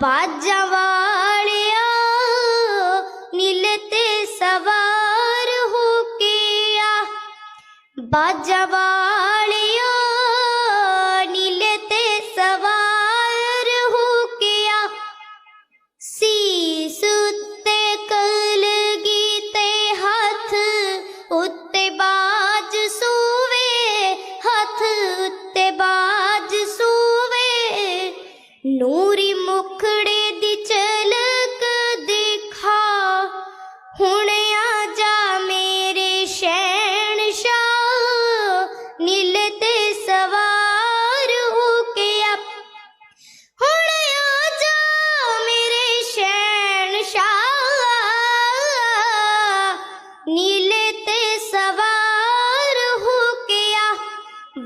ਬਾਜਾਂ ਨੀਲ ਤੇ ਸਵਾਰ ਹੋ ਕੇ ਆ।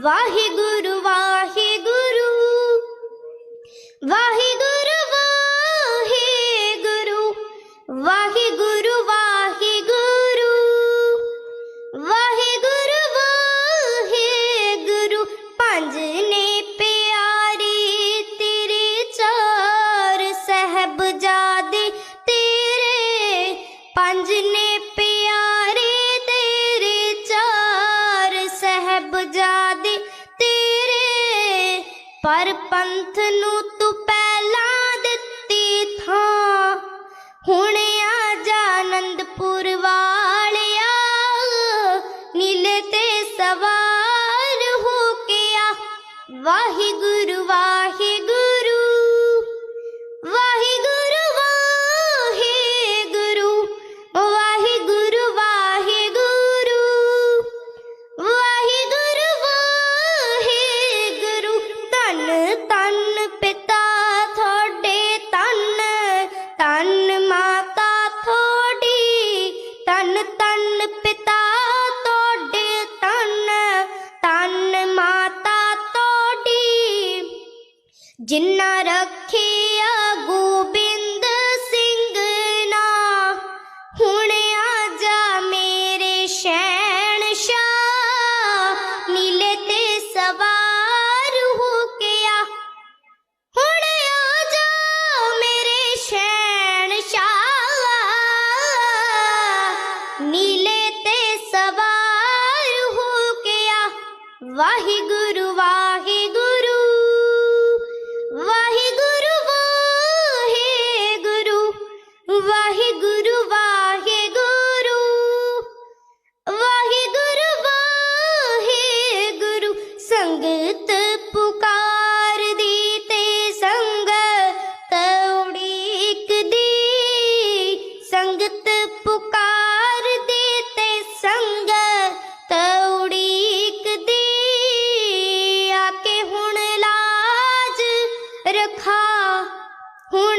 ਵਾਹਿਗੁਰੂ ਵਾਹਿਗੁਰੂ। ਵਾਹਿਗੁਰੂ ਵਾਹਿਗੁਰੂ। ਵਾਹਿਗੁਰੂ ਵਾਹਿਗੁਰੂ। ਵਾਹਿਗੁਰੂ ਵਾਹਿਗੁਰੂ। ਪੰਜ ਨੇ ਪਿਆਰੇ, ਤੇਰੇ ਚਾਰ ਸਹਿਬਜ਼ਾਦੇ ਤੇਰੇ। ਪੰਜ ਨੇ ਪਰ ਪੰਥ ਨੂੰ ਤੂੰ ਪਹਿਲਾਂ ਦਿੱਤੀ ਥਾਂ। ਹੁਣ ਆ ਜਾ ਆਨੰਦਪੁਰ ਵਾਲਿਆ, ਨੀਲੇ ਤੇ ਸਵਾਰ ਹੋ ਕੇ ਆ। ਵਾਹਿਗੁਰੂ ਵਾਹਿਗੁਰੂ ਜਿੰਨਾ ਰੱਖਿਆ ਗੋਬਿੰਦ ਸਿੰਘ ਨਾ, ਹੁਣ ਆ ਜਾ ਮੇਰੇ ਸ਼ੈਣ ਸ਼ਾਹ ਨੀਲੇ ਤੇ ਸਵਾਰ ਹੋ ਕੇ ਆ। ਹੁਣ ਆ ਜਾ ਮੇਰੇ ਸ਼ੈਣ ਸ਼ਾਹ ਨੀਲੇ ਤੇ ਸਵਾਰ ਹੋ ਕੇ ਆ। ਵਾਹਿਗੁਰੂ ਵਾ ਵਾਹਿਗੁਰੂ ਵਾਹਿਗੁਰੂ। ਵਾਹਿਗੁਰੂ ਵਾਹਿਗੁਰੂ, ਸੰਗਤ ਪੁਕਾਰਦੀ ਤੇ ਸੰਗਤ ਉਡੀਕਦੀ। ਸੰਗਤ ਪੁਕਾਰਦੀ ਤੇ ਸੰਗਤ ਉਡੀਕਦੀ। ਆ ਕੇ ਹੁਣ ਲਾਜ ਰਖਾ, ਹੁਣ